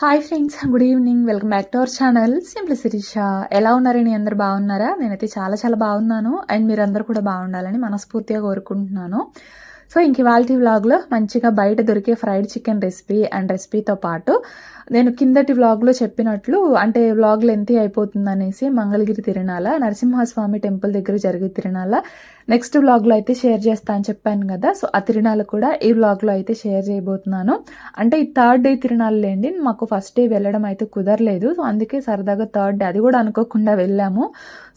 Hi friends good evening welcome back to our channel simply Shirisha ఎలా ఉన్నారని అందరు బాగున్నారా? నేనైతే చాలా చాలా బాగున్నాను. అండ్ మీరందరూ కూడా బాగుండాలని మనస్ఫూర్తిగా కోరుకుంటున్నాను. సో ఇంక ఇవాళ వ్లాగ్లో మంచిగా బయట దొరికే ఫ్రైడ్ చికెన్ రెసిపీ అండ్ రెసిపీతో పాటు నేను కిందటి వ్లాగ్లో చెప్పినట్లు అంటే వ్లాగ్ లెంతీ అయిపోతుందనేసి మంగళగిరి తిరణాల నరసింహస్వామి టెంపుల్ దగ్గర జరిగే తిరణాల నెక్స్ట్ వ్లాగ్లో అయితే షేర్ చేస్తా అని చెప్పాను కదా. సో ఆ తిరణాలు కూడా ఈ వ్లాగ్లో అయితే షేర్ చేయబోతున్నాను. అంటే ఈ థర్డ్ డే తిరణాలు లేండి. మాకు ఫస్ట్ డే వెళ్ళడం అయితే కుదరలేదు. సో అందుకే సరదాగా థర్డ్ డే అది కూడా అనుకోకుండా వెళ్ళాము.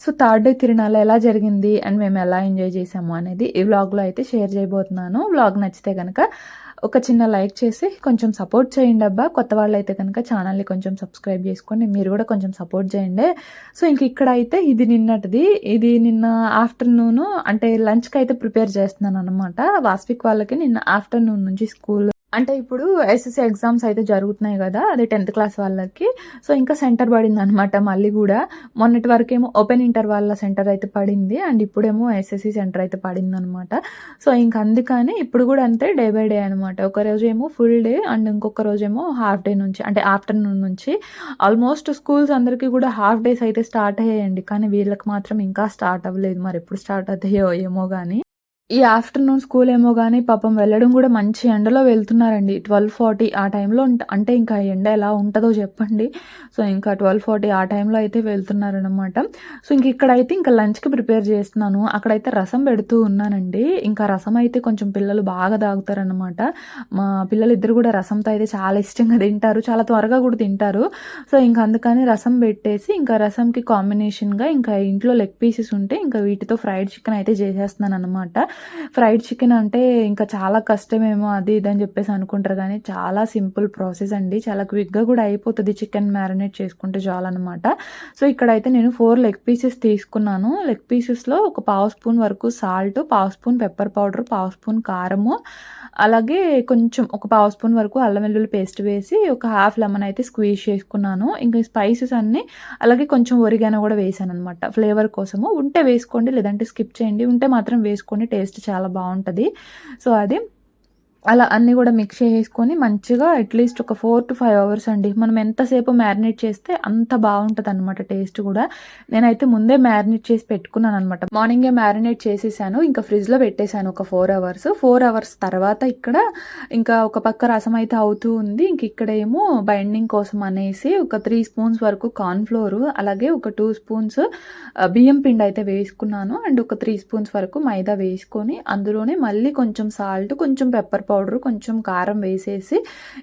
సో థర్డ్ డే తిరణాల ఎలా జరిగింది? అండ్ మేము ఎలా ఎంజాయ్ చేసాము అనేది ఈ వ్లాగ్లో అయితే షేర్ చేయబోతున్నాను. వ్లాగ్ నచ్చితే కనుక ఒక చిన్న లైక్ చేసి కొంచెం సపోర్ట్ చేయండి అబ్బా. కొత్త వాళ్ళు అయితే కనుక ఛానల్ని కొంచెం సబ్స్క్రైబ్ చేసుకోండి. మీరు కూడా కొంచెం సపోర్ట్ చేయండి. సో ఇంక ఇక్కడ అయితే ఇది నిన్నటిది. ఇది నిన్న ఆఫ్టర్నూన్ అంటే లంచ్కి అయితే ప్రిపేర్ చేస్తున్నాను అనమాట వాస్విక్ వాళ్ళకి నిన్న ఆఫ్టర్నూన్ నుంచి స్కూల్ అంటే ఇప్పుడు ఎస్ఎస్సి ఎగ్జామ్స్ అయితే జరుగుతున్నాయి కదా అది టెన్త్ క్లాస్ వాళ్ళకి. సో ఇంకా సెంటర్ పడింది అనమాట మళ్ళీ కూడా. మొన్నటి వరకు ఏమో ఓపెన్ ఇంటర్ వాళ్ళ సెంటర్ అయితే పడింది అండ్ ఇప్పుడేమో ఎస్ఎస్సి సెంటర్ అయితే పడింది అనమాట సో ఇంక అందుకని ఇప్పుడు కూడా అంతే డే బై డే అనమాట ఒక రోజు ఏమో ఫుల్ డే అండ్ ఇంకొక రోజు ఏమో హాఫ్ డే నుంచి అంటే ఆఫ్టర్నూన్ నుంచి. ఆల్మోస్ట్ స్కూల్స్ అందరికీ కూడా హాఫ్ డేస్ అయితే స్టార్ట్ అయ్యాయండి. కానీ వీళ్ళకి మాత్రం ఇంకా స్టార్ట్ అవ్వలేదు. మరి ఎప్పుడు స్టార్ట్ అవుతాయో ఏమో కానీ ఈ ఆఫ్టర్నూన్ స్కూల్ ఏమో కానీ పాపం వెళ్ళడం కూడా మంచి ఎండలో వెళ్తున్నారండి. ట్వెల్వ్ ఫార్టీ ఆ టైంలో అంటే ఇంకా ఎండ ఎలా ఉంటుందో చెప్పండి. సో ఇంకా ట్వెల్వ్ ఫార్టీ ఆ టైంలో అయితే వెళ్తున్నారనమాట సో ఇంక ఇక్కడైతే ఇంకా లంచ్కి ప్రిపేర్ చేస్తున్నాను. అక్కడైతే రసం పెడుతూ ఉన్నానండి. ఇంకా రసం అయితే కొంచెం పిల్లలు బాగా తాగుతారనమాట మా పిల్లలు ఇద్దరు కూడా రసంతో అయితే చాలా ఇష్టంగా తింటారు. చాలా త్వరగా కూడా తింటారు. సో ఇంకా అందుకని రసం పెట్టేసి ఇంకా రసంకి కాంబినేషన్గా ఇంకా ఇంట్లో లెగ్ పీసెస్ ఉంటే ఇంకా వీటితో ఫ్రైడ్ చికెన్ అయితే చేసేస్తున్నాను అనమాట ఫ్రైడ్ చికెన్ అంటే ఇంకా చాలా కష్టమేమో అది ఇది అని చెప్పేసి అనుకుంటారు. కానీ చాలా సింపుల్ ప్రాసెస్ అండి. చాలా క్విక్గా కూడా అయిపోతుంది చికెన్ మ్యారినేట్ చేసుకుంటే చాలన్నమాట. సో ఇక్కడైతే నేను ఫోర్ లెగ్ పీసెస్ తీసుకున్నాను. లెగ్ పీసెస్లో ఒక పావు స్పూన్ వరకు సాల్ట్ పావు స్పూన్ పెప్పర్ పౌడర్ పావు స్పూన్ కారము అలాగే కొంచెం ఒక పావు స్పూన్ వరకు అల్లం వెల్లుల్లి పేస్ట్ వేసి ఒక హాఫ్ లెమన్ అయితే స్క్వీజ్ చేసుకున్నాను. ఇంకా స్పైసెస్ అన్నీ అలాగే కొంచెం ఒరిగాన కూడా వేసాను అనమాట ఫ్లేవర్ కోసము. ఉంటే వేసుకోండి లేదంటే స్కిప్ చేయండి. ఉంటే మాత్రం వేసుకోండి టేస్ట్ చాలా బాగుంటుంది. సో అది అలా అన్నీ కూడా మిక్స్ చేసుకొని మంచిగా అట్లీస్ట్ ఒక ఫోర్ టు ఫైవ్ అవర్స్ అండి. మనం ఎంతసేపు మ్యారినేట్ చేస్తే అంత బాగుంటుంది అనమాట టేస్ట్ కూడా. నేనైతే ముందే మ్యారినేట్ చేసి పెట్టుకున్నాను అనమాట మార్నింగే మ్యారినేట్ చేసేసాను ఇంకా ఫ్రిడ్జ్లో పెట్టేశాను ఒక ఫోర్ అవర్స్ ఫోర్ అవర్స్ తర్వాత ఇక్కడ ఇంకా ఒక పక్క రసం అయితే అవుతూ ఉంది. ఇంక ఇక్కడ ఏమో బైండింగ్ కోసం అనేసి ఒక త్రీ స్పూన్స్ వరకు కార్న్ఫ్లోర్ అలాగే ఒక టూ స్పూన్స్ uh, బియ్యం పిండి అయితే వేసుకున్నాను. అండ్ ఒక త్రీ స్పూన్స్ వరకు మైదా వేసుకొని అందులోనే మళ్ళీ కొంచెం సాల్ట్ కొంచెం పెప్పర్ పౌడర్ కొంచెం కారం వేసేసి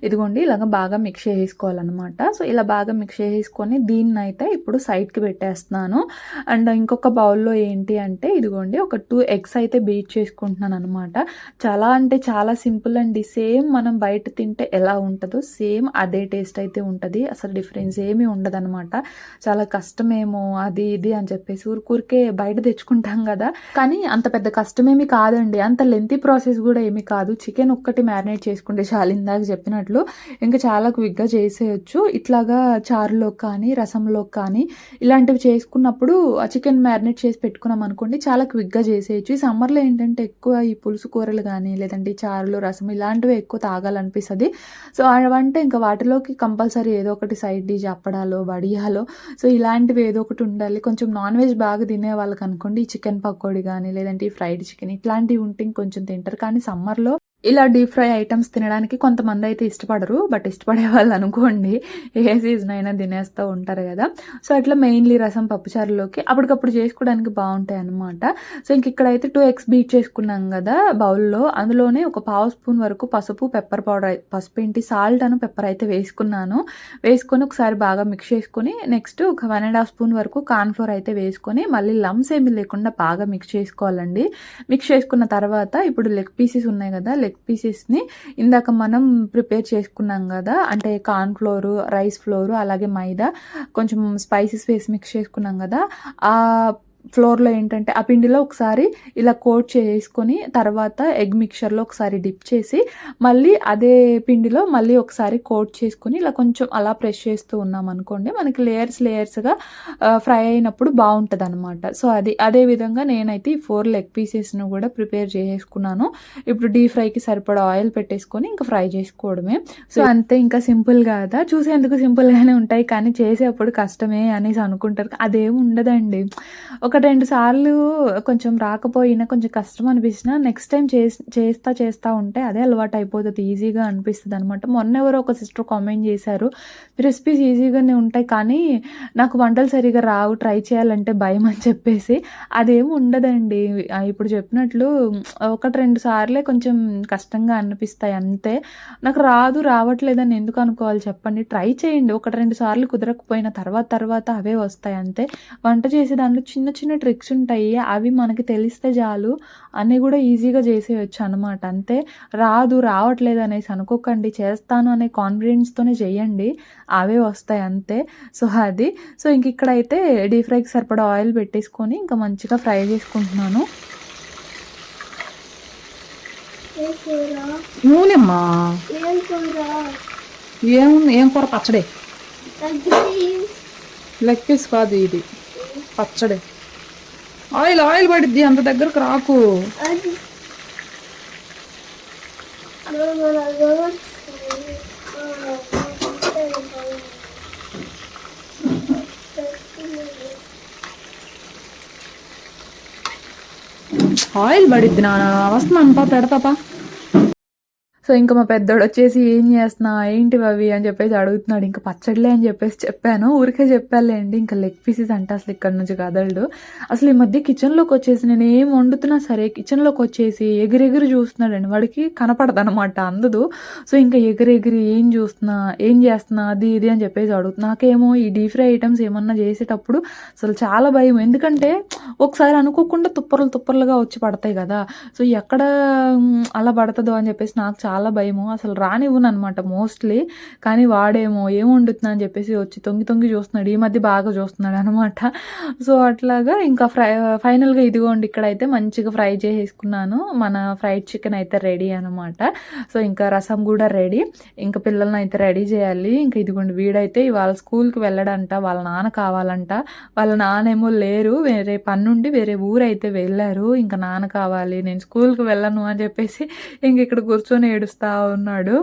ఇదిగోండి ఇలాగ బాగా మిక్స్ చేసుకోవాలన్నమాట సో ఇలా బాగా మిక్స్ చేసుకొని దీన్ని అయితే ఇప్పుడు సైడ్కి పెట్టేస్తున్నాను. అండ్ ఇంకొక బౌల్లో ఏంటి అంటే ఇదిగోండి ఒక టూ ఎగ్స్ అయితే బీట్ చేసుకుంటున్నాను అనమాట చాలా అంటే చాలా సింపుల్ అండి. సేమ్ మనం బయట తింటే ఎలా ఉంటుందో సేమ్ అదే టేస్ట్ అయితే ఉంటుంది. అసలు డిఫరెన్స్ ఏమీ ఉండదనమాట చాలా కష్టమేమో అది ఇది అని చెప్పేసి ఊరికూరికే బయట తెచ్చుకుంటాం కదా. కానీ అంత పెద్ద కష్టమేమి కాదండి. అంత లెంతీ ప్రాసెస్ కూడా ఏమీ కాదు. చికెన్ ఒక్కటి మ్యారినేట్ చేసుకుంటే చాలు ఇందాక చెప్పినట్లు. ఇంకా చాలా క్విక్గా చేసేయచ్చు. ఇట్లాగా చారులోకి కానీ రసంలో కానీ ఇలాంటివి చేసుకున్నప్పుడు ఆ చికెన్ మ్యారినేట్ చేసి పెట్టుకున్నాం అనుకోండి చాలా క్విక్గా చేసేయచ్చు. ఈ సమ్మర్లో ఏంటంటే ఎక్కువ ఈ పులుసు కూరలు కానీ లేదంటే చారులు రసం ఇలాంటివి ఎక్కువ తాగాలనిపిస్తుంది. సో అవంటే ఇంకా వాటిలోకి కంపల్సరీ ఏదో ఒకటి సైడ్ డిష్ అప్పడాలో వడియాలో సో ఇలాంటివి ఏదో ఒకటి ఉండాలి. కొంచెం నాన్ వెజ్ బాగా తినే వాళ్ళకి అనుకోండి చికెన్ పకోడీ కానీ లేదంటే ఈ ఫ్రైడ్ చికెన్ ఇట్లాంటివి ఉంటే ఇంకొంచెం తింటారు. కానీ సమ్మర్లో ఇలా డీప్ ఫ్రై ఐటమ్స్ తినడానికి కొంతమంది అయితే ఇష్టపడరు బట్ ఇష్టపడే వాళ్ళు అనుకోండి ఏ సీజన్ అయినా తినేస్తూ ఉంటారు కదా. సో అట్లా మెయిన్లీ రసం పప్పుచారులోకి అప్పటికప్పుడు చేసుకోవడానికి బాగుంటాయి అనమాట సో ఇంక ఇక్కడైతే టూ ఎగ్స్ బీట్ చేసుకున్నాం కదా బౌల్లో. అందులోనే ఒక పావు స్పూన్ వరకు పసుపు పెప్పర్ పౌడర్ పసుపు ఏంటి సాల్ట్ అను పెప్పర్ అయితే వేసుకున్నాను. వేసుకొని ఒకసారి బాగా మిక్స్ చేసుకొని నెక్స్ట్ ఒక వన్ అండ్ హాఫ్ స్పూన్ వరకు కార్న్ఫ్లోర్ అయితే వేసుకొని మళ్ళీ లమ్స్ ఏమి లేకుండా బాగా మిక్స్ చేసుకోవాలండి. మిక్స్ చేసుకున్న తర్వాత ఇప్పుడు లెగ్ పీసెస్ ఉన్నాయి కదా లెగ్ పీసెస్ని ఇందాక మనం ప్రిపేర్ చేసుకున్నాం కదా అంటే కార్న్ ఫ్లోరు రైస్ ఫ్లోరు అలాగే మైదా కొంచెం స్పైసెస్ వేసి మిక్స్ చేసుకున్నాం కదా ఆ ఫ్లోర్లో ఏంటంటే ఆ పిండిలో ఒకసారి ఇలా కోట్ చేసుకొని తర్వాత ఎగ్ మిక్చర్లో ఒకసారి డిప్ చేసి మళ్ళీ అదే పిండిలో మళ్ళీ ఒకసారి కోట్ చేసుకొని ఇలా కొంచెం అలా ప్రెస్ చేస్తూ ఉన్నాం అనుకోండి మనకి లేయర్స్ లేయర్స్గా ఫ్రై అయినప్పుడు బాగుంటుంది అనమాట సో అది అదే విధంగా నేనైతే ఈ ఫోర్ లెగ్ పీసెస్ను కూడా ప్రిపేర్ చేసుకున్నాను. ఇప్పుడు డీప్ ఫ్రైకి సరిపడా ఆయిల్ పెట్టేసుకొని ఇంకా ఫ్రై చేసుకోవడమే. సో అంతే ఇంకా సింపుల్ కాదా? చూసేందుకు సింపుల్గానే ఉంటాయి కానీ చేసేటప్పుడు కష్టమే అనేసి అనుకుంటారు. అదేం ఉండదండి. ఒక రెండు సార్లు కొంచెం రాకపోయినా కొంచెం కష్టం అనిపించినా నెక్స్ట్ టైం చేస్తా చేస్తా ఉంటే అదే అలవాటు అయిపోతుంది ఈజీగా అనిపిస్తుంది అనమాట మొన్న ఎవరో ఒక సిస్టర్ కామెంట్ చేశారు రెసిపీస్ ఈజీగానే ఉంటాయి కానీ నాకు వంటలు సరిగా రావు ట్రై చేయాలంటే భయం అని చెప్పేసి. అదేం ఉండదండి. ఇప్పుడు చెప్పినట్లు ఒకటి రెండు సార్లే కొంచెం కష్టంగా అనిపిస్తాయి అంతే. నాకు రాదు రావట్లేదని ఎందుకు అనుకోవాలి చెప్పండి. ట్రై చేయండి. ఒకటి రెండు సార్లు కుదరకపోయిన తర్వాత తర్వాత అవే వస్తాయి అంతే. వంట చేసే దాంట్లో చిన్న చిన్న ట్రిక్స్ ఉంటాయి. అవి మనకి తెలిస్తే చాలు. అన్నీ కూడా ఈజీగా చేసేయచ్చు అనమాట అంతే. రాదు రావట్లేదు అనేసి అనుకోకండి. చేస్తాను అనే కాన్ఫిడెన్స్తోనే చేయండి. అవే వస్తాయి అంతే. సో అది. సో ఇంక ఇక్కడైతే డీప్ ఫ్రైకి సరిపడా ఆయిల్ పెట్టేసుకొని ఇంకా మంచిగా ఫ్రై చేసుకుంటున్నాను. నూనెమ్మా? ఏం ఏం కూర? పచ్చడే. తగ్గి లెగ్ పీస్ కాదు ఇది. పచ్చడే. ఆయిల్ ఆయిల్ పడిద్ది అంత దగ్గరకు రాకు. ఆయిల్ పడిద్ది నాన్న వస్తున్నాను పా పెడతాపా? సో ఇంకా మా పెద్దోడు వచ్చేసి ఏం చేస్తున్నా? ఏంటివి అవి? అని చెప్పేసి అడుగుతున్నాడు. ఇంకా పచ్చడిలే అని చెప్పేసి చెప్పాను. ఊరికే చెప్పాలేండి ఇంకా లెగ్ పీసెస్ అంటే అసలు ఇక్కడ నుంచి కదలడు. అసలు ఈ మధ్య కిచెన్లోకి వచ్చేసి నేను ఏం వండుతున్నా సరే కిచెన్లోకి వచ్చేసి ఎగిరెగిరి చూస్తున్నాడండి. వాడికి కనపడదు అనమాట అందదు. సో ఇంకా ఎగిరెగిరి ఏం చూస్తున్నా? ఏం చేస్తున్నా? అది ఇది అని చెప్పేసి అడుగుతున్నా నాకేమో ఈ డీప్ ఫ్రై ఐటమ్స్ ఏమన్నా చేసేటప్పుడు అసలు చాలా భయం. ఎందుకంటే ఒకసారి అనుకోకుండా తుప్పర్లు తుప్పర్లుగా వచ్చి పడతాయి కదా. సో ఎక్కడ అలా పడుతుందో అని చెప్పేసి నాకు చాలా భయము. అసలు రానివ్వను అనమాట మోస్ట్లీ. కానీ వాడేమో ఏం అని చెప్పేసి వచ్చి తొంగి తొంగి చూస్తున్నాడు. ఈ మధ్య బాగా చూస్తున్నాడు అనమాట సో అట్లాగా ఇంకా ఫ్రై ఫైనల్గా ఇదిగోండి ఇక్కడైతే మంచిగా ఫ్రై చేసేసుకున్నాను. మన ఫ్రైడ్ చికెన్ అయితే రెడీ అనమాట సో ఇంకా రసం కూడా రెడీ. ఇంకా పిల్లల్ని అయితే రెడీ చేయాలి. ఇంకా ఇదిగోండి వీడైతే ఇవాళ స్కూల్కి వెళ్ళడంట. వాళ్ళ నాన్న కావాలంట. వాళ్ళ నాన్నేమో లేరు. వేరే పన్నుండి వేరే ఊరు అయితే వెళ్ళారు. ఇంకా నాన్న కావాలి. నేను స్కూల్కి వెళ్ళను అని చెప్పేసి ఇంక ఇక్కడ కూర్చొని ఏడుస్తా ఉన్నాడు.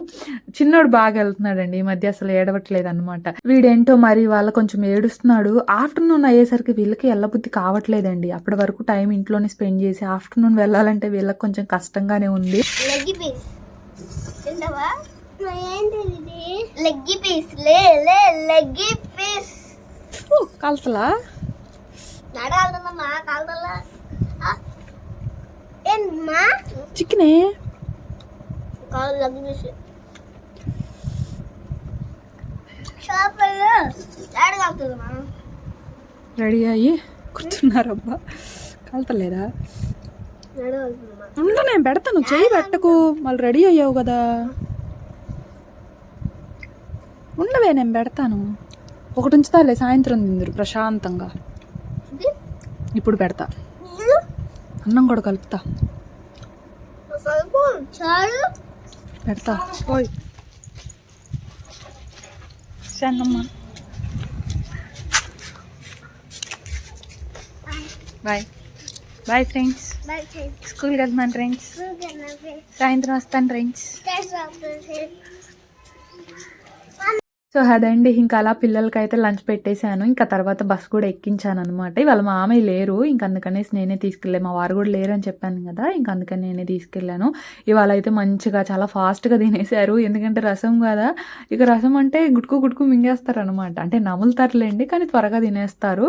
చిన్నోడు బాగా వెళ్తున్నాడండి. ఈ మధ్య అసలు ఏడవట్లేదు అనమాట వీడేంటో మరి వాళ్ళ కొంచెం ఏడుస్తున్నాడు. ఆఫ్టర్నూన్ అయ్యేసరికి వీళ్ళకి వెళ్ళబుద్ధి కావట్లేదండి. అప్పటి వరకు టైం ఇంట్లోనే స్పెండ్ చేసి ఆఫ్టర్నూన్ వెళ్ళాలంటే వీళ్ళకి కొంచెం కష్టంగానే ఉంది. Leg piece. తింటావా ఏంటి ఇది లెగ్ పీస్. లే లే లెగ్ పీస్. కలసలా నడాలమ్మా కాలదల్లా ఏంటమ్మా చికెనే రెడీ అయ్యి కూర్చున్నారబ్బా. కాకుతుందమ్మా ఉండు నేను పెడతాను. చెయ్యి పెట్టకు. మళ్ళీ రెడీ అయ్యావు కదా. ఉండవే నేను పెడతాను. ఒకటి ఉంచుతాలే సాయంత్రం తిందురు ప్రశాంతంగా. ఇప్పుడు పెడతా. అన్నం కూడా కలుపుతా. పెడతా. ఓయ్. చెన్నమ్మ బాయ్. Bye friends. స్కూల్కి వెళ్తున్నాను ఫ్రెండ్స్. సాయంత్రం వస్తాను ఫ్రెండ్స్. సో అదండి ఇంకా అలా పిల్లలకైతే లంచ్ పెట్టేశాను. ఇంకా తర్వాత బస్ కూడా ఎక్కించాను అనమాట ఇవాళ మా మామయ్య లేరు. ఇంక అందుకనేసి నేనే తీసుకెళ్ళాను మా వారు కూడా లేరు అని చెప్పాను కదా. ఇంక అందుకని నేనే తీసుకెళ్ళాను. ఇవాళ అయితే మంచిగా చాలా ఫాస్ట్గా తినేశారు. ఎందుకంటే రసం కదా. ఇక రసం అంటే గుడ్కు గుడ్కు మింగేస్తారు అనమాట అంటే నములుతారులేండి కానీ త్వరగా తినేస్తారు.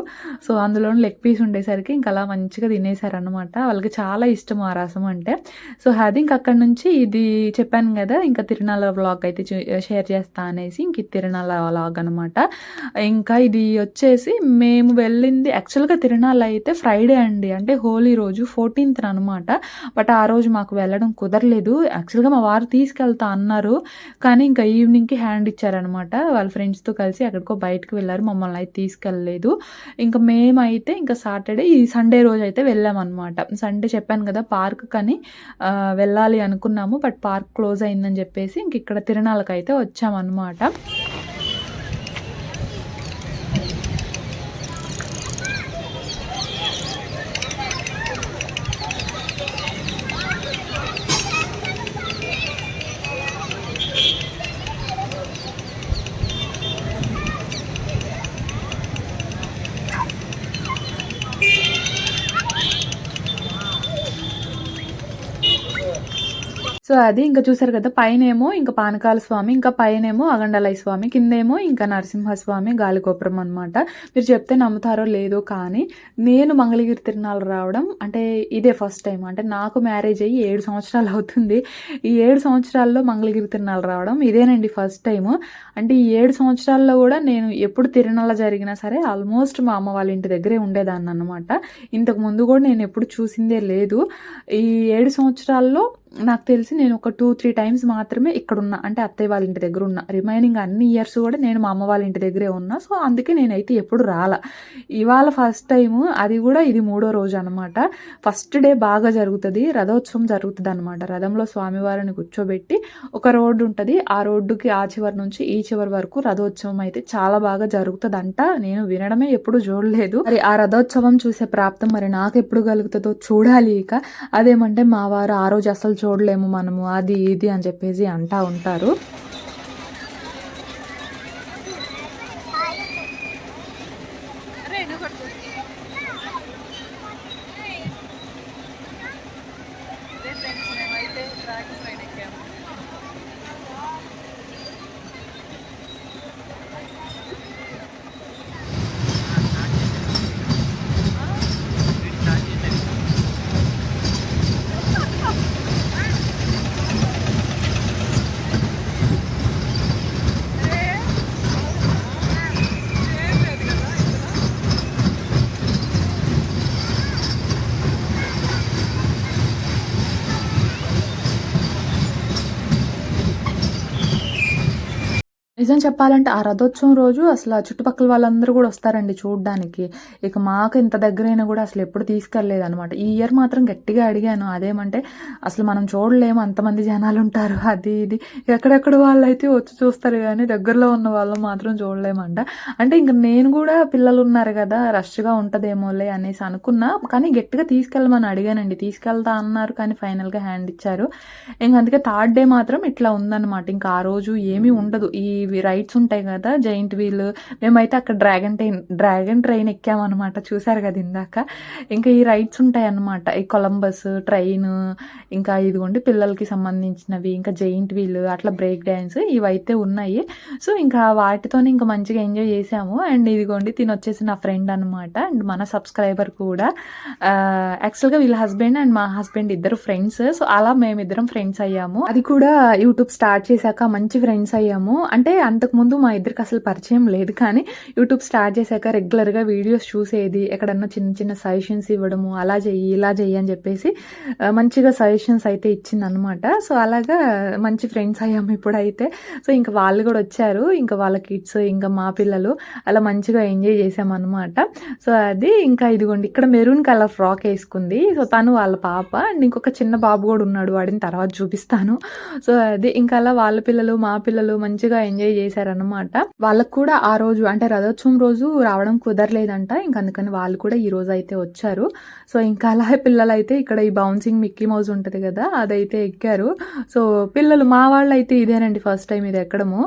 సో అందులో లెగ్ పీస్ ఉండేసరికి ఇంకా అలా మంచిగా తినేశారు అనమాట వాళ్ళకి చాలా ఇష్టం ఆ రసం అంటే. సో అది ఇంక అక్కడ నుంచి ఇది చెప్పాను కదా. ఇంకా తిరునాళ్ళ బ్లాగ్ అయితే షేర్ చేస్తా అనేసి ఇంక ఇది తిరునాళ్ళ తిరణాల లాగ్ అనమాట ఇంకా ఇది వచ్చేసి మేము వెళ్ళింది యాక్చువల్గా తిరణాలు అయితే ఫ్రైడే అండి. అంటే హోలీ రోజు ఫోర్టీన్త్ అనమాట. బట్ ఆ రోజు మాకు వెళ్ళడం కుదరలేదు. యాక్చువల్గా మా వారు తీసుకెళ్తా అన్నారు. కానీ ఇంకా ఈవినింగ్కి హ్యాండ్ ఇచ్చారనమాట. వాళ్ళ ఫ్రెండ్స్తో కలిసి ఎక్కడికో బయటకు వెళ్ళారు. మమ్మల్ని అయితే తీసుకెళ్ళలేదు. ఇంకా మేమైతే ఇంకా సాటర్డే ఈ సండే రోజు అయితే వెళ్ళామన్నమాట సండే చెప్పాను కదా పార్క్ కానీ వెళ్ళాలి అనుకున్నాము. బట్ పార్క్ క్లోజ్ అయిందని చెప్పేసి ఇంక ఇక్కడ తిరణాలకు అయితే వచ్చామన్నమాట సో అది ఇంకా చూసారు కదా పైన ఏమో ఇంకా పానకాల స్వామి ఇంకా పైన ఏమో అగండలయ స్వామి కిందేమో ఇంకా నరసింహస్వామి గాలిగోపురం అనమాట మీరు చెప్తే నమ్ముతారో లేదో కానీ నేను మంగళగిరి తిరునాళ్ళు రావడం అంటే ఇదే ఫస్ట్ టైం. అంటే నాకు మ్యారేజ్ అయ్యి ఏడు సంవత్సరాలు అవుతుంది. ఈ ఏడు సంవత్సరాల్లో మంగళగిరి తిరునాళ్ళు రావడం ఇదేనండి ఫస్ట్ టైం. అంటే ఈ ఏడు సంవత్సరాల్లో కూడా నేను ఎప్పుడు తిరునాళ్ళ జరిగినా సరే ఆల్మోస్ట్ మా అమ్మ వాళ్ళ ఇంటి దగ్గరే ఉండేదాన్ని అనమాట ఇంతకు ముందు కూడా నేను ఎప్పుడు చూసిందే లేదు. ఈ ఏడు సంవత్సరాల్లో నాకు తెలిసి నేను నేను ఒక టూ త్రీ టైమ్స్ మాత్రమే ఇక్కడ ఉన్నా అంటే అత్తయ్య వాళ్ళ ఇంటి దగ్గర ఉన్నా. రిమైనింగ్ అన్ని ఇయర్స్ కూడా నేను మా అమ్మ వాళ్ళ ఇంటి దగ్గరే ఉన్నా. సో అందుకే నేనైతే ఎప్పుడు రాలా. ఇవాళ ఫస్ట్ టైం అది కూడా ఇది మూడో రోజు అనమాట ఫస్ట్ డే బాగా జరుగుతుంది. రథోత్సవం జరుగుతుంది అనమాట రథంలో స్వామివారిని కూర్చోబెట్టి ఒక రోడ్డు ఉంటుంది. ఆ రోడ్డుకి ఆ చివరి నుంచి ఈ చివరి వరకు రథోత్సవం అయితే చాలా బాగా జరుగుతుందంట. నేను వినడమే ఎప్పుడు చూడలేదు. మరి ఆ రథోత్సవం చూసే ప్రాప్తం మరి నాకు ఎప్పుడు కలుగుతుందో చూడాలి ఇక. అదేమంటే మా వారు ఆ రోజు అసలు చూడలేము మనం. మనము అది ఇది అని చెప్పేసి అంటా ఉంటారు. నిజం చెప్పాలంటే ఆ రథోత్సవం రోజు అసలు ఆ చుట్టుపక్కల వాళ్ళందరూ కూడా వస్తారండి చూడడానికి. ఇక మాకు ఇంత దగ్గరైనా కూడా అసలు ఎప్పుడు తీసుకెళ్ళలేదు అనమాట ఈ ఇయర్ మాత్రం గట్టిగా అడిగాను. అదేమంటే అసలు మనం చూడలేము అంతమంది జనాలు ఉంటారు అది ఇది. ఎక్కడెక్కడ వాళ్ళు అయితే వచ్చి చూస్తారు కానీ దగ్గరలో ఉన్న వాళ్ళు మాత్రం చూడలేమంట. అంటే ఇంక నేను కూడా పిల్లలు ఉన్నారు కదా రష్గా ఉంటుందేమోలే అనేసి అనుకున్నా. కానీ గట్టిగా తీసుకెళ్ళమని అడిగానండి. తీసుకెళ్తా అన్నారు కానీ ఫైనల్గా హ్యాండ్ ఇచ్చారు. ఇంక అందుకే థర్డ్ డే మాత్రం ఇట్లా ఉందన్నమాట. ఇంకా ఆ రోజు ఏమీ ఉండదు. ఈ రైడ్స్ ఉంటాయి కదా జైంట్ వీల్. మేమైతే అక్కడ డ్రాగన్ ట్రైన్ డ్రాగన్ ట్రైన్ ఎక్కామన్నమాట. చూసారు కదా ఇందాక? ఇంకా ఈ రైడ్స్ ఉంటాయి అన్నమాట ఈ కొలంబస్ ట్రైన్ ఇంకా ఇదిగోండి పిల్లలకి సంబంధించినవి ఇంకా జైంట్ వీల్ అట్లా బ్రేక్ డ్యాన్స్ ఇవైతే ఉన్నాయి. సో ఇంకా వాటితోనే ఇంకా మంచిగా ఎంజాయ్ చేసాము. అండ్ ఇదిగోండి తిని వచ్చేసి నా ఫ్రెండ్ అనమాట అండ్ మన సబ్స్క్రైబర్ కూడా. యాక్చువల్గా వీళ్ళ హస్బెండ్ అండ్ మా హస్బెండ్ ఇద్దరు ఫ్రెండ్స్. సో అలా మేమిద్దరం ఫ్రెండ్స్ అయ్యాము. అది కూడా యూట్యూబ్ స్టార్ట్ చేశాక మంచి ఫ్రెండ్స్ అయ్యాము. అంటే అంతకుముందు మా ఇద్దరికి అసలు పరిచయం లేదు కానీ యూట్యూబ్ స్టార్ట్ చేశాక రెగ్యులర్గా వీడియోస్ చూసేది ఎక్కడన్నా చిన్న చిన్న సజెషన్స్ ఇవ్వడము అలా చెయ్యి ఇలా చెయ్యి అని చెప్పేసి మంచిగా సజెషన్స్ అయితే ఇచ్చింది అనమాట సో అలాగా మంచి ఫ్రెండ్స్ అయ్యాము ఇప్పుడైతే. సో ఇంకా వాళ్ళు కూడా వచ్చారు ఇంకా వాళ్ళ కిడ్స్ ఇంకా మా పిల్లలు అలా మంచిగా ఎంజాయ్ చేసామన్నమాట సో అది ఇంకా ఇదిగోండి ఇక్కడ మెరూన్ కలర్ ఫ్రాక్ వేసుకుంది. సో తను వాళ్ళ పాప అండ్ ఇంకొక చిన్న బాబు కూడా ఉన్నాడు వాడిని తర్వాత చూపిస్తాను. సో అది ఇంకా అలా వాళ్ళ పిల్లలు మా పిల్లలు మంచిగా ఎంజాయ్ చేశారనమాట వాళ్ళకు కూడా ఆ రోజు అంటే రథోత్సవం రోజు రావడం కుదరలేదంట. ఇంకా అందుకని వాళ్ళు కూడా ఈ రోజు అయితే వచ్చారు. సో ఇంకా అలా పిల్లలు అయితే ఇక్కడ ఈ బౌన్సింగ్ మిక్కీ మౌజ్ ఉంటుంది కదా అదైతే ఎక్కారు. సో పిల్లలు మా వాళ్ళు అయితే ఇదేనండి ఫస్ట్ టైం ఇది ఎక్కడము.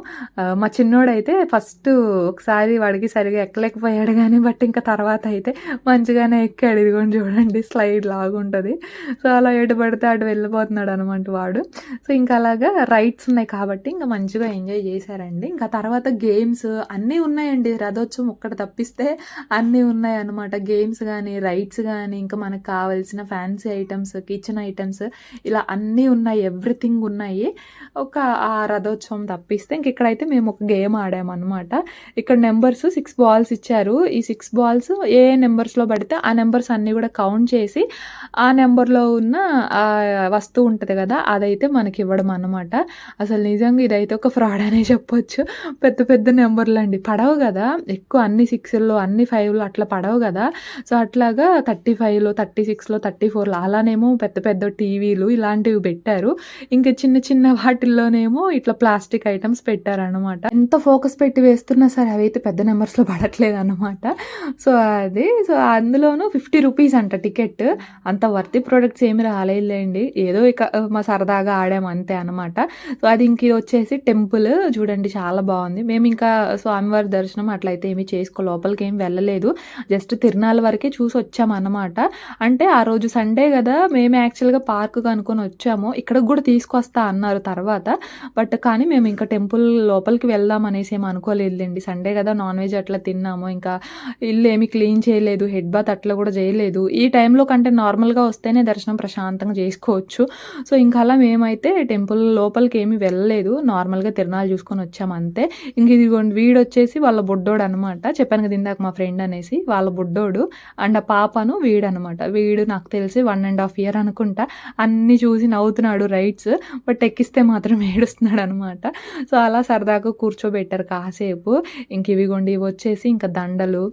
మా చిన్నోడైతే ఫస్ట్ ఒకసారి వాడికి సరిగా ఎక్కలేకపోయాడు కానీ బట్ ఇంకా తర్వాత అయితే మంచిగానే ఎక్కాడు. ఇదిగోండి చూడండి స్లైడ్ లాగుంటుంది సో అలా ఎటు పడితే అటు వెళ్ళిపోతున్నాడు అనమాట వాడు. సో ఇంకా అలాగా రైడ్స్ ఉన్నాయి కాబట్టి ఇంకా మంచిగా ఎంజాయ్ చేశారండి. ఉన్నాయండి ఇంకా తర్వాత గేమ్స్ అన్నీ ఉన్నాయండి. రథోత్సవం ఒక్కటి తప్పిస్తే అన్నీ ఉన్నాయి అనమాట గేమ్స్ కానీ రైడ్స్ కానీ ఇంకా మనకు కావాల్సిన ఫ్యాన్సీ ఐటమ్స్ కిచెన్ ఐటమ్స్ ఇలా అన్నీ ఉన్నాయి. ఎవ్రీథింగ్ ఉన్నాయి. ఒక ఆ రథోత్సవం తప్పిస్తే ఇంక ఇక్కడైతే మేము ఒక గేమ్ ఆడామన్నమాట. ఇక్కడ నెంబర్స్ సిక్స్ బాల్స్ ఇచ్చారు. ఈ సిక్స్ బాల్స్ ఏ నెంబర్స్లో పడితే ఆ నెంబర్స్ అన్నీ కూడా కౌంట్ చేసి ఆ నెంబర్లో ఉన్న వస్తువు ఉంటుంది కదా అదైతే మనకి ఇవ్వడం అన్నమాట అసలు నిజంగా ఇదైతే ఒక ఫ్రాడ్ అనే చెప్పొచ్చు. పెద్ద పెద్ద నెంబర్లు అండి. పడవు కదా. ఎక్కువ అన్ని సిక్స్లో అన్ని ఫైవ్లో అట్లా పడవు కదా. సో అట్లాగా థర్టీ ఫైవ్లో థర్టీ సిక్స్లో థర్టీ ఫోర్లో అలానేమో పెద్ద పెద్ద టీవీలు ఇలాంటివి పెట్టారు. ఇంకా చిన్న చిన్న వాటిల్లోనేమో ఇట్లా ప్లాస్టిక్ ఐటమ్స్ పెట్టారనమాట ఎంత ఫోకస్ పెట్టి వేస్తున్నా సరే అవైతే పెద్ద నెంబర్స్లో పడట్లేదు అనమాట సో అది. సో అందులోనూ ఫిఫ్టీ రూపీస్ అంట టికెట్. అంత వర్తి ప్రోడక్ట్స్ ఏమి రాలేదులేండి. ఏదో ఇక మా సరదాగా ఆడాము అంతే అనమాట సో అది ఇంక వచ్చేసి టెంపుల్. చూడండి చాలా బాగుంది. మేము ఇంకా స్వామివారి దర్శనం అట్లయితే ఏమి చేసుకో లోపలికి ఏం వెళ్ళలేదు. జస్ట్ తిరునాళ్ళ వరకే చూసి వచ్చామన్నమాట. అంటే ఆ రోజు సండే కదా మేము యాక్చువల్గా పార్క్ అనుకొని వచ్చాము. ఇక్కడికి కూడా తీసుకొస్తా అన్నారు తర్వాత. బట్ కానీ మేము ఇంకా టెంపుల్ లోపలికి వెళ్దాం అనేసి ఏం అనుకోలేదులేండి. సండే కదా నాన్ వెజ్ అట్లా తిన్నాము. ఇంకా ఇల్లు ఏమి క్లీన్ చేయలేదు హెడ్ బాత్ అట్లా కూడా చేయలేదు. ఈ టైంలో కంటే నార్మల్గా వస్తేనే దర్శనం ప్రశాంతంగా చేసుకోవచ్చు. సో ఇంకా అలా మేమైతే టెంపుల్ లోపలికి ఏమి వెళ్ళలేదు. నార్మల్గా తిరణాలు చూసుకొని వచ్చాము. అంతే ఇంక ఇదిగోండి వీడు వచ్చేసి వాళ్ళ బుడ్డోడు అనమాట చెప్పాను కదా ఇందాక మా ఫ్రెండ్ అనేసి వాళ్ళ బుడ్డోడు అండ్ ఆ పాపను వీడు అనమాట వీడు నాకు తెలిసి వన్ అండ్ హాఫ్ ఇయర్ అనుకుంటా. అన్నీ చూసి నవ్వుతున్నాడు రైట్స్ బట్ ఎక్కిస్తే మాత్రం ఏడుస్తున్నాడు అనమాట సో అలా సరదాగా కూర్చోబెట్టారు కాసేపు. ఇంక ఇవిగోండి ఇవి వచ్చేసి ఇంకా దండలు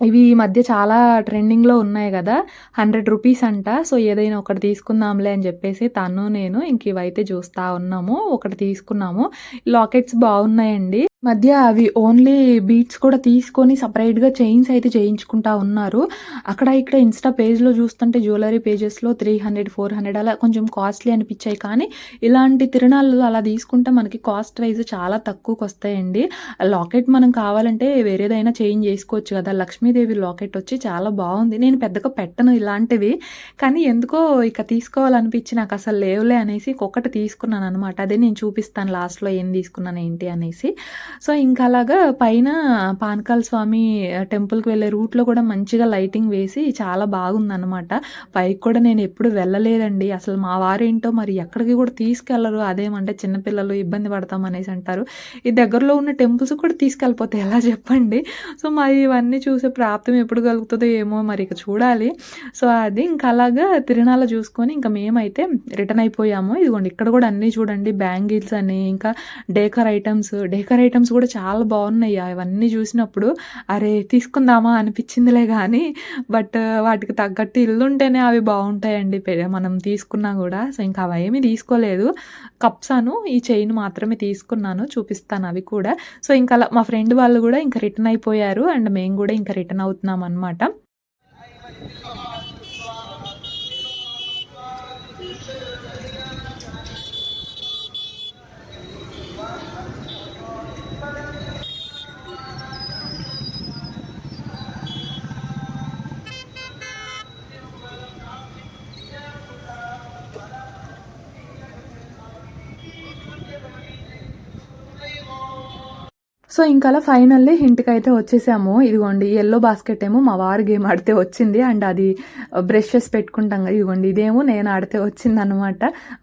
ఇవి ఈ మధ్య చాలా ట్రెండింగ్లో ఉన్నాయి కదా. హండ్రెడ్ రూపీస్ అంట. సో ఏదైనా ఒకటి తీసుకుందాంలే అని చెప్పేసి తను నేను ఇంక ఇవైతే చూస్తూ ఉన్నాము. ఒకటి తీసుకున్నాము. లాకెట్స్ బాగున్నాయండి. మధ్య అవి ఓన్లీ బీట్స్ కూడా తీసుకొని సపరేట్గా చైన్స్ అయితే చేయించుకుంటా ఉన్నారు. అక్కడ ఇక్కడ ఇన్స్టా పేజ్లో చూస్తుంటే జ్యువెలరీ పేజెస్లో త్రీ హండ్రెడ్ ఫోర్ హండ్రెడ్ అలా కొంచెం కాస్ట్లీ అనిపించాయి. కానీ ఇలాంటి తిరణాలు అలా తీసుకుంటే మనకి కాస్ట్ వైజ్ చాలా తక్కువకి వస్తాయండి. లాకెట్ మనం కావాలంటే వేరేదైనా చేంజ్ చేసుకోవచ్చు కదా. లక్ష్మీదేవి లాకెట్ వచ్చి చాలా బాగుంది. నేను పెద్దగా పెట్టను ఇలాంటివి. కానీ ఎందుకో ఇక తీసుకోవాలనిపించి నాకు అసలు లేవులే అనేసి ఒక్కటి తీసుకున్నాను అనమాట అదే నేను చూపిస్తాను లాస్ట్లో ఏం తీసుకున్నాను ఏంటి అనేసి. సో ఇంకా అలాగా పైన పానకాల స్వామి టెంపుల్కి వెళ్ళే రూట్లో కూడా మంచిగా లైటింగ్ వేసి చాలా బాగుందన్నమాట. పైకి కూడా నేను ఎప్పుడు వెళ్ళలేదండి. అసలు మా వారేంటో మరి ఎక్కడికి కూడా తీసుకెళ్ళరు. అదేమంటే చిన్నపిల్లలు ఇబ్బంది పడతాం అనేసి అంటారు. ఈ దగ్గరలో ఉన్న టెంపుల్స్ కూడా తీసుకెళ్ళిపోతే ఎలా చెప్పండి? సో మరి ఇవన్నీ చూసే ప్రాప్తం ఎప్పుడు కలుగుతుందో ఏమో మరి ఇక చూడాలి. సో అది ఇంకా అలాగా తిరణాల చూసుకొని ఇంకా మేమైతే రిటర్న్ అయిపోయాము. ఇదిగోండి ఇక్కడ కూడా అన్నీ చూడండి. బ్యాంగిల్స్ అని ఇంకా డేకర్ ఐటమ్స్ డేకర్ ఐటమ్స్ కూడా చాలా బాగున్నాయి. అవన్నీ చూసినప్పుడు అరే తీసుకుందామా అనిపించిందిలే కానీ బట్ వాటికి తగ్గట్టు ఇల్లు ఉంటేనే అవి బాగుంటాయండి. మనం తీసుకున్నా కూడా. సో ఇంకా అవి ఏమీ తీసుకోలేదు. కప్స్ అను ఈ చైన్ మాత్రమే తీసుకున్నాను. చూపిస్తాను అవి కూడా. సో ఇంకా అలా మా ఫ్రెండ్ వాళ్ళు కూడా ఇంకా రిటర్న్ అయిపోయారు. అండ్ మేము కూడా ఇంకా రిటర్న్ అవుతున్నాం అనమాట సో ఇంకా అలా ఫైనల్లీ ఇంటికి అయితే వచ్చేసాము. ఇదిగోండి ఎల్లో బాస్కెట్ ఏమో మా వారు గేమ్ ఆడితే వచ్చింది. అండ్ అది uh, బ్రషెస్ పెట్టుకుంటాం కదా ఇదిగోండి ఇదేమో నేను ఆడితే వచ్చింది అనమాట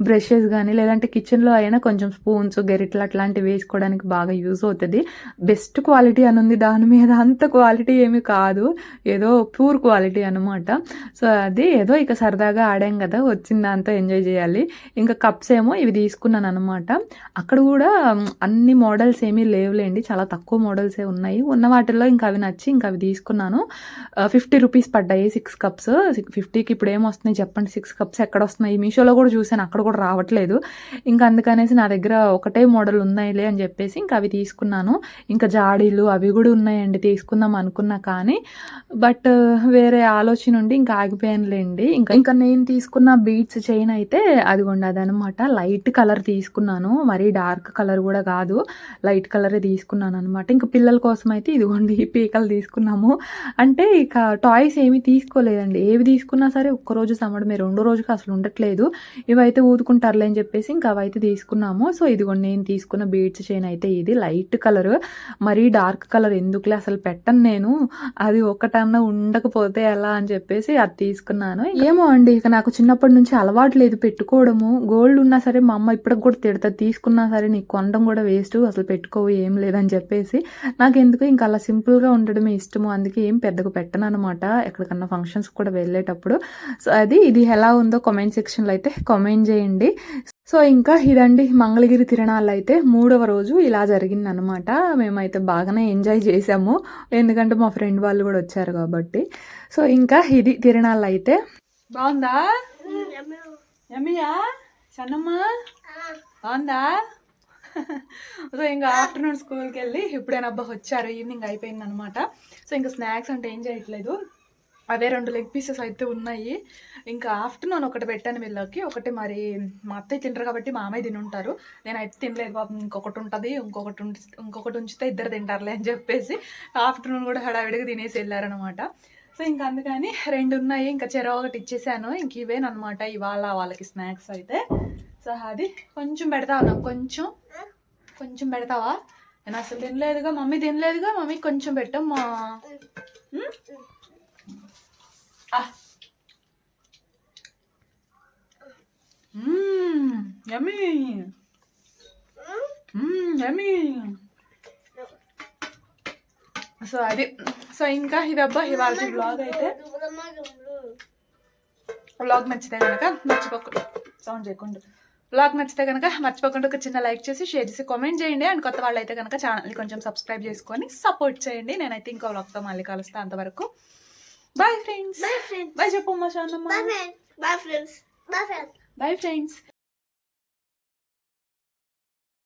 బ్రషెస్ కానీ లేదంటే కిచెన్లో అయినా కొంచెం స్పూన్స్ గెరిట్లు అట్లాంటివి వేసుకోవడానికి బాగా యూజ్ అవుతుంది. బెస్ట్ క్వాలిటీ అని ఉంది దాని మీద. అంత క్వాలిటీ ఏమీ కాదు. ఏదో ప్యూర్ క్వాలిటీ అనమాట సో అది ఏదో ఇక సరదాగా ఆడాం కదా వచ్చిన దాంతో ఎంజాయ్ చేయాలి. ఇంకా కప్స్ ఏమో ఇవి తీసుకున్నాను అనమాట అక్కడ కూడా um, అన్ని మోడల్స్ ఏమీ లేవులేండి. చాలా చాలా తక్కువ మోడల్సే ఉన్నాయి. ఉన్న వాటిల్లో ఇంకా అవి నచ్చి ఇంకా అవి తీసుకున్నాను. ఫిఫ్టీ రూపీస్ పడ్డాయి సిక్స్ కప్స్ ఫిఫ్టీకి ఇప్పుడు ఏం వస్తున్నాయి చెప్పండి? సిక్స్ కప్స్ ఎక్కడ వస్తున్నాయి మీషోలో కూడా చూసాను అక్కడ కూడా రావట్లేదు. ఇంకా అందుకనేసి నా దగ్గర ఒకటే మోడల్ ఉన్నాయిలే అని చెప్పేసి ఇంకా అవి తీసుకున్నాను. ఇంకా జాడీలు అవి కూడా ఉన్నాయండి తీసుకుందాం అనుకున్నా కానీ. బట్ వేరే ఆలోచన ఉండి ఇంకా ఆగిపోయానులేండి. ఇంకా ఇంకా నేను తీసుకున్న బీట్స్ చైన్ అయితే అదిగోండి అదనమాట లైట్ కలర్ తీసుకున్నాను. మరీ డార్క్ కలర్ కూడా కాదు. లైట్ కలరే తీసుకున్నాను. తీసుకున్నాను అనమాట ఇంకా పిల్లల కోసం అయితే ఇదిగోండి ఈ పీకలు తీసుకున్నాము. అంటే ఇక టాయ్స్ ఏమీ తీసుకోలేదండి. ఏవి తీసుకున్నా సరే ఒక్కరోజు సమ్మడమే. రెండో రోజుకి అసలు ఉండట్లేదు. ఇవైతే ఊదుకుంటారులే అని చెప్పేసి ఇంకా అవైతే తీసుకున్నాము. సో ఇదిగోండి నేను తీసుకున్న బీడ్స్ చైన్ అయితే ఇది లైట్ కలర్. మరీ డార్క్ కలర్ ఎందుకులే అసలు పెట్టను నేను. అది ఒకటన్నా ఉండకపోతే ఎలా అని చెప్పేసి అది తీసుకున్నాను. ఏమో అండి ఇక నాకు చిన్నప్పటి నుంచి అలవాటు లేదు పెట్టుకోవడము. గోల్డ్ ఉన్నా సరే మా అమ్మ ఇప్పటికి కూడా తిడతా తీసుకున్నా సరే నీకు కొనడం కూడా వేస్ట్. అసలు పెట్టుకోవు ఏం లేదని చెప్పేసి నాకు ఎందుకు ఇంకా అలా సింపుల్గా ఉండడమే ఇష్టము అందుకే ఏం పెద్దగా పెట్టను అనమాట ఎక్కడికన్నా ఫంక్షన్స్ కూడా వెళ్ళేటప్పుడు. సో అది ఇది ఎలా ఉందో కామెంట్ సెక్షన్లో అయితే కామెంట్ చేయండి. సో ఇంకా ఇదండి మంగళగిరి తిరణాలు అయితే మూడవ రోజు ఇలా జరిగిందనమాట మేమైతే బాగానే ఎంజాయ్ చేసాము ఎందుకంటే మా ఫ్రెండ్ వాళ్ళు కూడా వచ్చారు కాబట్టి. సో ఇంకా ఇది తిరణాలు అయితే. బాగుందా? ఎమ్మియా సన్నమ్మ? బాగుందా? సో ఇంకా ఆఫ్టర్నూన్ స్కూల్కి వెళ్ళి ఇప్పుడైనా అబ్బా వచ్చారు ఈవినింగ్ అయిపోయింది అనమాట సో ఇంకా స్నాక్స్ అంటే ఏం చేయట్లేదు. అవే రెండు లెగ్ పీసెస్ అయితే ఉన్నాయి. ఇంకా ఆఫ్టర్నూన్ ఒకటి పెట్టాను వీళ్ళకి. ఒకటి మరి మా అత్తయ్య తింటారు కాబట్టి మా అమ్మాయి తినుంటారు. నేనైతే తినలేదు పాపం ఇంకొకటి ఉంటుంది ఇంకొకటి ఉంచి ఇంకొకటి ఉంచితే ఇద్దరు తింటారులే అని చెప్పేసి ఆఫ్టర్నూన్ కూడా హడావిడిగా తినేసి వెళ్ళారనమాట. సో ఇంకా అందుకని రెండు ఉన్నాయి. ఇంకా చెరవ ఒకటి ఇచ్చేసాను. ఇంక ఇవేనమాట ఇవాళ వాళ్ళకి స్నాక్స్ అయితే. సో అది కొంచెం పెడతావా నాకు కొంచెం? కొంచెం పెడతావా? నేను అసలు తినలేదుగా. మమ్మీ తినలేదుగా? మమ్మీ కొంచెం పెట్టమ్మా yummy. సో అది సో ఇంకా ఇదబ్బా ఇవాళ బ్లాగ్ అయితే. వ్లాగ్ నచ్చితే కనుక మర్చిపోకుండా సౌండ్ చేయకుండా. వ్లాగ్ నచ్చితే కనుక మర్చిపోకుండా ఒక చిన్న లైక్ చేసి షేర్ చేసి కామెంట్ చేయండి. అండ్ కొత్త వాళ్ళు అయితే కనుక ఛానల్ని కొంచెం సబ్స్క్రైబ్ చేసుకొని సపోర్ట్ చేయండి. నేనైతే ఇంకో వ్లాగ్తో మళ్ళీ కలుస్తాను అంతవరకు. Bye friends Bye friends. Bye చెప్పు మా Shantamma. Bye friends. Bye friends